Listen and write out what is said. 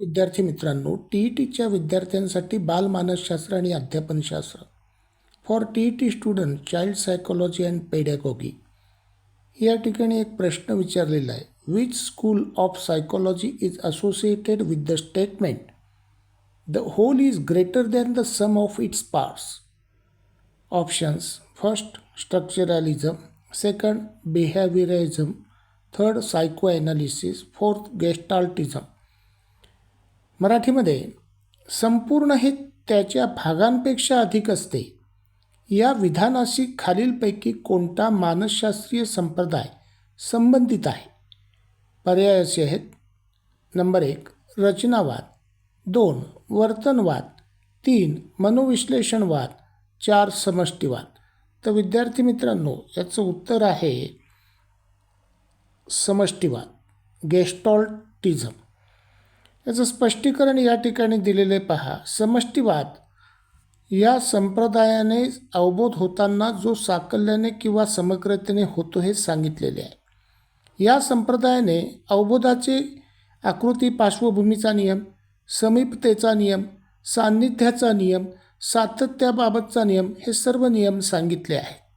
विद्यार्थी मित्रांनो T E टीच्या विद्यार्थ्यांसाठी बालमानसशास्त्र आणि अध्यापनशास्त्र. For T E T student child psychology and pedagogy या ठिकाणी एक प्रश्न विचारलेला आहे. Which school of psychology is associated with the statement the whole is greater than the sum of its parts options first structuralism second behaviourism third psychoanalysis fourth gestaltism मराठीमध्ये संपूर्ण हे त्याच्या भागांपेक्षा अधिक असते. या विधानाशी खालीलपैकी कोणता मानसशास्त्रीय संप्रदाय संबंधित आहे? पर्याय असे आहेत. नंबर एक रचनावाद. दोन वर्तनवाद. तीन मनोविश्लेषणवाद. चार समष्टीवाद. तर विद्यार्थी मित्रांनो याचं उत्तर आहे समष्टीवाद. गेस्टॉल्टिझम. याचं स्पष्टीकरण या ठिकाणी दिलेले पहा. समष्टीवाद. या संप्रदायाने अवबोध होताना जो साकल्याने किंवा समग्रतेने होतो हे सांगितलेले आहे. या संप्रदायाने अवबोधाचे आकृती पार्श्वभूमीचा नियम समीपतेचा नियम सान्निध्याचा नियम सातत्याबाबतचा नियम हे सर्व नियम सांगितले आहेत.